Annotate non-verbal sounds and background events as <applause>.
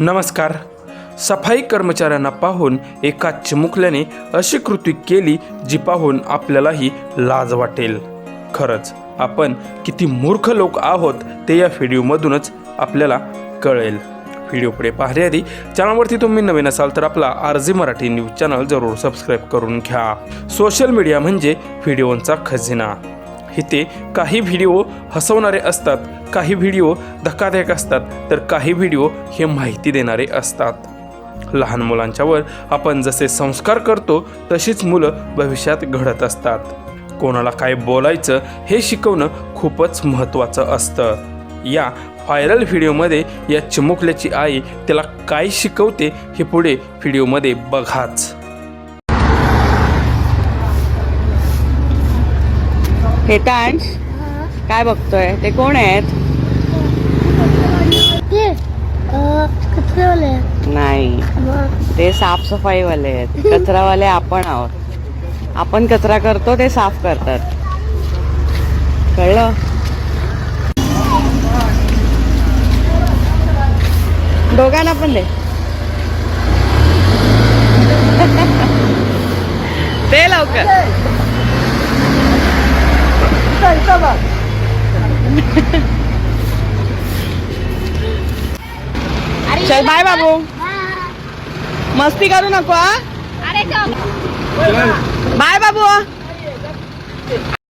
नमस्कार. सफाई कर्मचाऱ्यांना पाहून एका चिमुकल्याने अशी कृती केली जी पाहून आपल्यालाही लाज वाटेल. खरंच आपण किती मूर्ख लोक आहोत ते या व्हिडिओमधूनच आपल्याला कळेल. व्हिडिओ पुढे पाहण्याआधी चॅनलवरती तुम्ही नवीन असाल तर आपला R G Marathi news channel जरूर सबस्क्राईब करून घ्या. सोशल मीडिया म्हणजे व्हिडिओंचा खजिना. इथे काही व्हिडिओ हसवणारे असतात काही व्हिडिओ धक्कादायक असतात तर काही व्हिडिओ हे माहिती देणारे असतात. लहान मुलांच्यावर आपण जसे संस्कार करतो तशीच मुलं भविष्यात घडत असतात. कोणाला काय बोलायचं हे शिकवणं खूपच महत्त्वाचं असतं. या व्हायरल व्हिडिओमध्ये या चिमुकल्याची आई त्याला काय शिकवते हे पुढे व्हिडिओमध्ये बघाच. हेतांश काय बघतोय? ते कोण आहेत? नाही. ते साफसफाईवाले आहेत. कचरावाले आपण आहोत. आपण कचरा करतो ते साफ करतात. कळलं? दोघांना पण दे. <laughs> ते लवकर. चल बाय बाबू. मस्ती करू नको बाय बाबू.